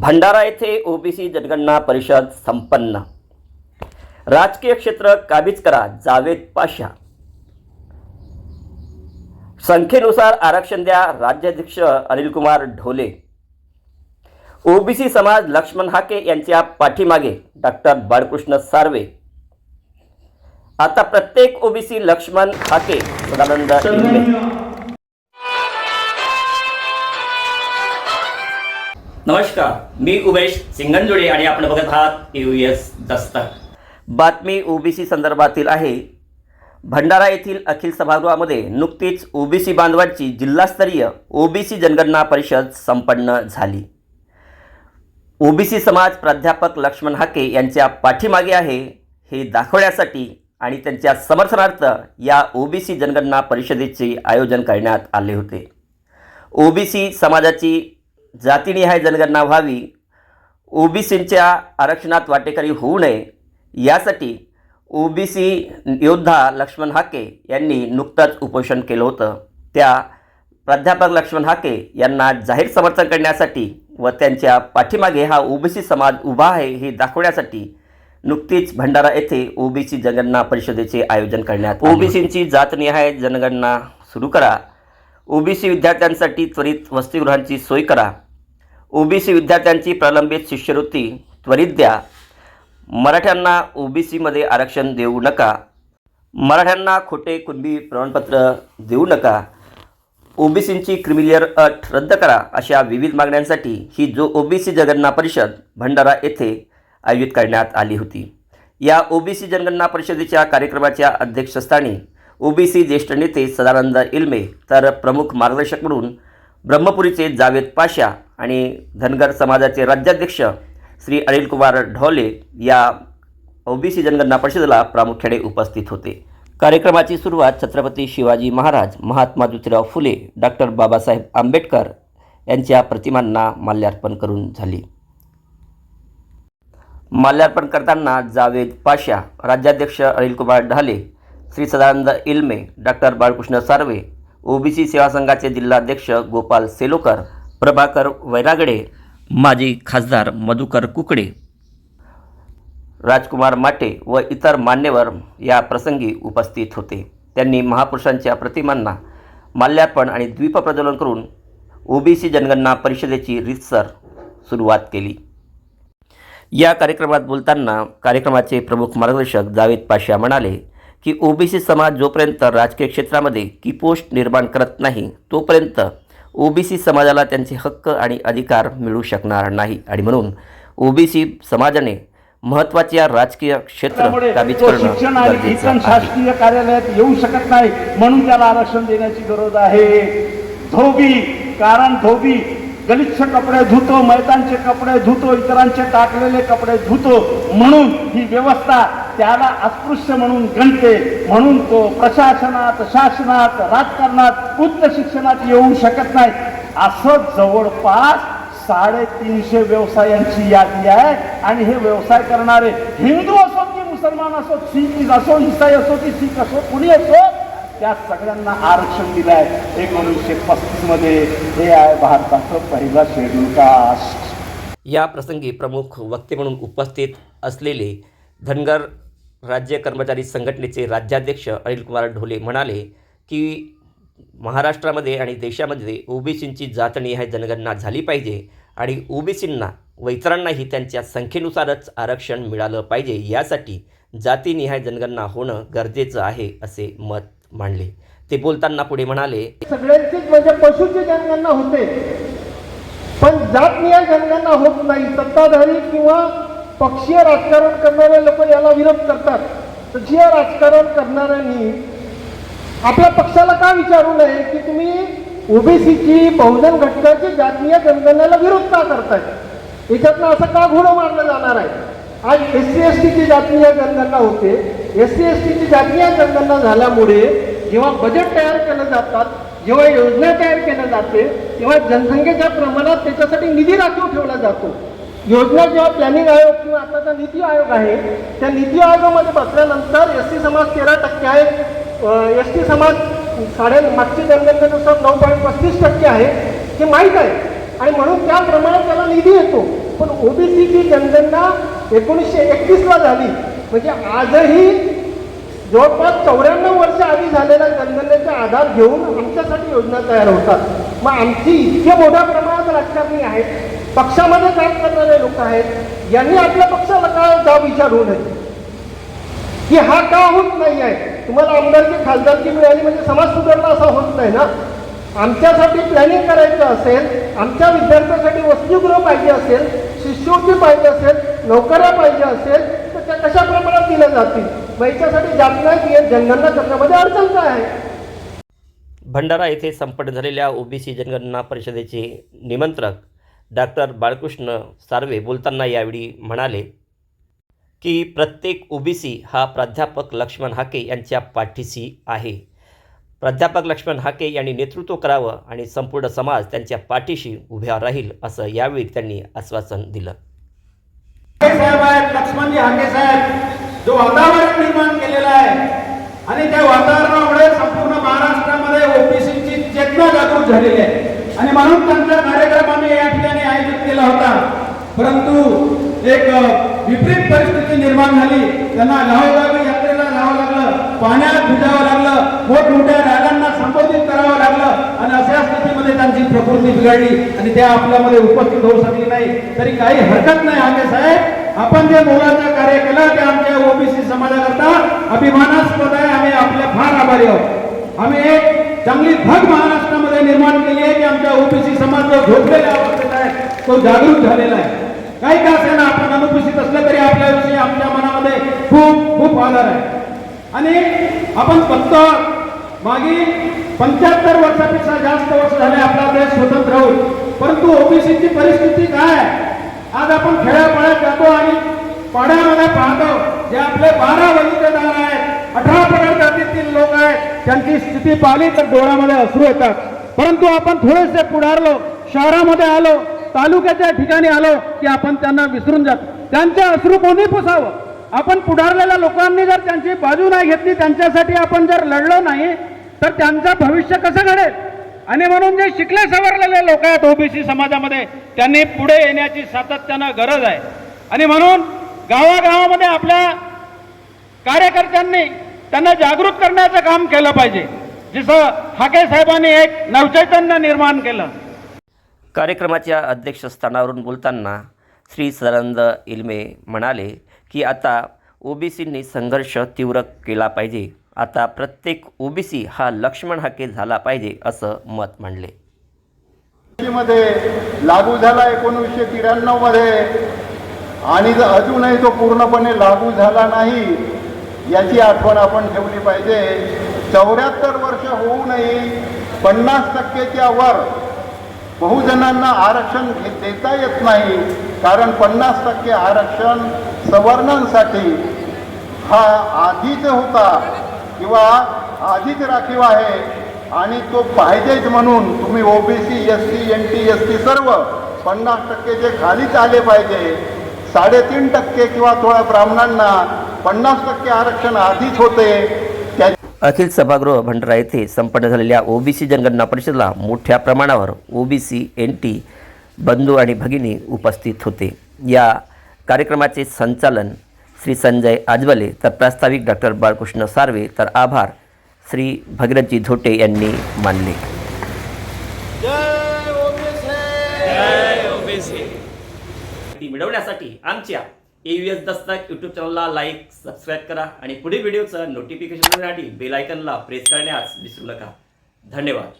भंडारा येथे ओबीसी जनगणना परिषद संपन्न. राजकीय क्षेत्र काबीज करा जावेद पाशा. संख्येनुसार आरक्षण द्या राज्याध्यक्ष अनिलकुमार ढोले. ओबीसी समाज लक्ष्मण हाके यांच्या पाठीमागे डॉक्टर बाळकृष्ण सार्वे. आता प्रत्येक ओबीसी लक्ष्मण हाके सदानंद नमस्कार मी उमेश सिंगणजोडे आणि आपण बघत आहात यू एस दस्तक. बातमी ओबीसी संदर्भातील आहे. भंडारा येथील अखिल सभागृहामध्ये नुकतीच ओबीसी बांधवांची जिल्हास्तरीय ओबीसी जनगणना परिषद संपन्न झाली. ओबीसी समाज प्राध्यापक लक्ष्मण हाके यांच्या पाठीमागे आहे हे दाखवण्यासाठी आणि त्यांच्या समर्थनार्थ या ओबीसी जनगणना परिषदेचे आयोजन करण्यात आले होते. ओबीसी समाजाची जातीनिहाय जनगणना व्हावी ओबीसींच्या आरक्षणात वाटेकरी होऊ नये यासाठी ओबीसी योद्धा लक्ष्मण हाके यांनी नुकतंच उपोषण केलं होतं. त्या प्राध्यापक लक्ष्मण हाके यांना जाहीर समर्थन करण्यासाठी व त्यांच्या पाठीमागे हा ओबीसी समाज उभा आहे हे दाखवण्यासाठी नुकतीच भंडारा येथे ओबीसी जनगणना परिषदेचे आयोजन करण्यात ओबीसींची जातनिहाय जनगणना सुरू करा. ओबीसी विद्यार्थ्यांसाठी त्वरित वसतिगृहांची सोय करा. ओबीसी विद्यार्थ्यांची प्रलंबित शिष्यवृत्ती त्वरित द्या. मराठ्यांना ओबीसीमध्ये आरक्षण देऊ नका. मराठ्यांना खोटे कुणबी प्रमाणपत्र देऊ नका. ओबीसींची क्रिमिलियर अट रद्द करा अशा विविध मागण्यांसाठी ही जो ओबीसी जनगणना परिषद भंडारा येथे आयोजित करण्यात आली होती. या ओबीसी जनगणना परिषदेच्या कार्यक्रमाच्या अध्यक्षस्थानी ओबीसी ज्येष्ठ नेते सदानंद इल्मे तर प्रमुख मार्गदर्शक म्हणून ब्रह्मपुरीचे जावेद पाशा आणि धनगर समाजाचे राज्याध्यक्ष श्री अनिलकुमार ढोले या ओबीसी जनगणना परिषदेला प्रामुख्याने उपस्थित होते. कार्यक्रमाची सुरुवात छत्रपती शिवाजी महाराज महात्मा ज्योतिराव फुले डॉक्टर बाबासाहेब आंबेडकर यांच्या प्रतिमांना माल्यार्पण करून झाली. माल्यार्पण करताना जावेद पाशा राज्याध्यक्ष अनिलकुमार ढाले श्री सदानंद इल्मे डॉक्टर बाळकृष्ण सार्वे ओबीसी सेवा संघाचे जिल्हाध्यक्ष गोपाल सेलोकर प्रभाकर वैरागडे माजी खासदार मधुकर कुकडे राजकुमार माटे व इतर मान्यवर या प्रसंगी उपस्थित होते. त्यांनी महापुरुषांच्या प्रतिमांना माल्यार्पण आणि द्वीपप्रज्वलन करून ओबीसी जनगणना परिषदेची रितसर सुरुवात केली. या कार्यक्रमात बोलताना कार्यक्रमाचे प्रमुख मार्गदर्शक जावेद पाशा म्हणाले की ओबीसी समाज जोपर्यंत राजकीय क्षेत्रामध्ये किपोस्ट निर्माण करत नाही तोपर्यंत ओबीसी समाजाला त्यांचे हक्क आणि अधिकार मिळू शकणार नाही. आणि म्हणून ओबीसी समाजाने महत्त्वाच्या राजकीय क्षेत्र काबीज करणं शिक्षण गरजेचं आहे. शासकीय कार्यालयात येऊ शकत नाही म्हणून त्याला आरक्षण देण्याची गरज आहे. धोबी कारण धोबी गलिच्छ कपडे धुतो मैदानचे कपडे धुतो इतरांचे टाकलेले कपडे धुतो म्हणून ही व्यवस्था त्याला अस्पृश्य म्हणून गणते म्हणून तो प्रशासनात शासनात राजकारणात उच्च शिक्षणात येऊ शकत नाही. असं जवळपास साडेतीनशे व्यवसायांची यादी आहे. आणि हे व्यवसाय करणारे हिंदू असो की मुसलमान असो शीख असो इसाई असो की शीख असो कुणी असो त्या सगळ्यांना आरक्षण दिलं आहे. एकोणीसशे पस्तीसमध्ये हे आहे भारताचं पहिला शेड्यूल कास्ट या प्रसंगी प्रमुख वक्ते म्हणून उपस्थित असलेले धनगर राज्य कर्मचारी संघटनेचे राज्याध्यक्ष अनिलकुमार ढोले म्हणाले की महाराष्ट्रामध्ये आणि देशामध्ये ओबीसींची जातनिहाय जनगणना झाली पाहिजे आणि ओबीसींना व इतरांनाही त्यांच्या संख्येनुसारच आरक्षण मिळालं पाहिजे. यासाठी जातीनिहाय जनगणना होणं गरजेचं आहे असे मत मांडले. ते बोलताना पुढे म्हणाले सगळ्यांचीच म्हणजे पशुची जनगणना होते. पण जातनिहाय जनगणना होत नाही. सत्ताधारी किंवा पक्षीय राजकारण करणारे लोक याला विरोध करतात. पक्षीय राजकारण करणाऱ्यांनी आपल्या पक्षाला का विचारू नये की तुम्ही ओबीसीची बहुजन घटकाची जातीय जनगणनेला विरोध का करताय? याच्यातनं असं का घोडं मारलं जाणार आहे? आज एस सी एस टीची जातीय जनगणना होते. एस सी एस टीची जातीय जनगणना झाल्यामुळे जेव्हा बजेट तयार केलं जातात जेव्हा योजना तयार केल्या जाते तेव्हा जनसंख्येच्या प्रमाणात त्याच्यासाठी निधी राखीव ठेवला जातो. योजना जेव्हा प्लॅनिंग आयोग किंवा आताचा नीती आयोग आहे त्या नीती आयोगामध्ये बसल्यानंतर एस टी समाज तेरा टक्के आहे एस टी समाज साडे मागची जनगणनेनुसार नऊ पॉईंट पस्तीस टक्के आहे हे माहीत आहे. आणि म्हणून त्याप्रमाणे त्याला निधी येतो. पण ओबीसीची जनगणना एकोणीसशे एकतीसला झाली. म्हणजे आजही जवळपास चौऱ्याण्णव वर्ष आधी झालेल्या जनगणनेचा आधार घेऊन आमच्यासाठी योजना तयार होतात. मग आमची इतक्या मोठ्या प्रमाणात राजकारणी आहेत. पक्षामध्ये काम करणारे लोक आहेत यांनी आपल्या पक्षाला का जाब विचारू नये? की हा का होत नाही आहे? तुम्हाला आमदारकी खासदारकी मिळाली म्हणजे समाज सुधारणा असा होत नाही ना? आमच्यासाठी प्लॅनिंग करायचं असेल आमच्या विद्यार्थ्यांसाठी वसतिगृह पाहिजे असेल शिष्यवृत्ती पाहिजे असेल नोकऱ्या पाहिजे असेल तर त्या कशा प्रमाणात दिल्या जातील? मग याच्यासाठी जात नाही की जनगणना करण्यामध्ये अडचण काय आहे? भंडारा येथे संपन्न झालेल्या ओबीसी जनगणना परिषदेचे निमंत्रक डॉक्टर बाळकृष्ण सार्वे बोलताना यावेळी म्हणाले की प्रत्येक ओबीसी हा प्राध्यापक लक्ष्मण हाके यांच्या पाठीशी आहे. प्राध्यापक लक्ष्मण हाके यांनी नेतृत्व करावं आणि संपूर्ण समाज त्यांच्या पाठीशी उभ्या राहील असं यावेळी त्यांनी आश्वासन दिलं. साहेब आहेत लक्ष्मणजी हाके साहेब. जो वातावरण निर्माण केलेला आहे आणि त्या वातावरणामुळे संपूर्ण महाराष्ट्रामध्ये ओबीसीची चेतना जागृत झालेली आहे. आणि म्हणून त्यांचा कार्यक्रम आम्ही या ठिकाणी केला होता. परंतु एक विपरीत परिस्थिती निर्माण झाली. त्यांना गावोगावी यात्रेला जावं लागलं पाण्यात भिजावं लागलं मोठमोठ्या रागांना संबोधित करावं लागलं. आणि अशा स्थितीमध्ये त्यांची प्रकृती बिघडली आणि त्या आपल्यामध्ये उपस्थित होऊ शकली नाही. तरी काही हरकत नाही आगे साहेब. आपण जे मोलाचं कार्य केलं ते आमच्या ओबीसी समाजाकरता अभिमानास्पद आहे. आम्ही आपले फार आभारी आहोत. आम्ही एक चांगली भग महाराष्ट्रामध्ये निर्माण केली आहे की आमच्या ओबीसी समाज जो झोपलेल्या तो जागरूक झालेला आहे. काही का असेना आपण अनुपस्थित असलं तरी आपल्याविषयी आमच्या मनामध्ये खूप खूप आदर आहे. आणि आपण फक्त मागील पंच्याहत्तर वर्षापेक्षा जास्त वर्ष झाले आपला देश स्वतंत्र होऊन परंतु ओबीसीची परिस्थिती काय आज आपण खेड्यापाड्यात जातो आणि पाड्यामध्ये पाहतो जे आपले बारा वलितेदार आहेत अठरा प्रकार जातीतील लोक आहेत त्यांची स्थिती पाहिली तर डोळ्यामध्ये असू येतात. परंतु आपण थोडेसे पुढारलो शहरामध्ये आलो तालुक्याच्या ठिकाणी आलो की आपण त्यांना विसरून जातो. त्यांचे अश्रू कोणी पुसावं? आपण पुढारलेल्या लोकांनी जर त्यांची बाजू नाही घेतली त्यांच्यासाठी आपण जर लढलो नाही तर त्यांचं भविष्य कसं घडेल? आणि म्हणून जे शिकले सवरलेले लोक आहेत ओबीसी समाजामध्ये त्यांनी पुढे येण्याची सातत्यानं गरज आहे. आणि म्हणून गावागावामध्ये आपल्या कार्यकर्त्यांनी त्यांना जागृत करण्याचं काम केलं पाहिजे. जसं हाके साहेबांनी एक नवचैतन्य निर्माण केलं. कार्यक्रमाच्या अध्यक्षस्थानावरून बोलताना श्री सदानंद इल्मे म्हणाले की आता ओबीसींनी संघर्ष तीव्र केला पाहिजे. आता प्रत्येक ओबीसी हा लक्ष्मण हाके झाला पाहिजे असं मत मांडले मध्ये लागू झाला एकोणीसशे त्र्याण्णवमध्ये. आणि जर अजूनही तो पूर्णपणे लागू झाला नाही याची आठवण आपण ठेवली पाहिजे. चौऱ्याहत्तर वर्ष होऊनही पन्नास टक्केच्या वर बहुजनांना आरक्षण देता येत नाही. कारण पन्नास टक्के आरक्षण सवर्णांसाठी हा आधीच होता. किंवा आधीच राखीव आहे. आणि तो पाहिजेच म्हणून तुम्ही OBC S T N T S T सर्व पन्नास टक्के जे खालीच आले पाहिजे साडेतीन टक्के किंवा थोड्या ब्राह्मणांना पन्नास टक्के आरक्षण आधीच होते. अखिल सभागृह भंडारा येथे संपन्न झालेल्या ओबीसी जनगणना परिषदेला मोठ्या प्रमाणावर ओबीसी एन टी बंधू आणि भगिनी उपस्थित होते. या कार्यक्रमाचे संचालन श्री संजय आजबले तर प्रास्ताविक डॉक्टर बाळकृष्ण सार्वे तर आभार श्री भगीरथजी झोटे यांनी मानले. मिळवण्यासाठी आमच्या एस दस्तक यूट्यूब चॅनलला लाईक सबस्क्राईब करा आणि पुढील व्हिडिओचं नोटिफिकेशन मिळण्यासाठी बेल आयकनला प्रेस करण्यास विसरू नका. धन्यवाद.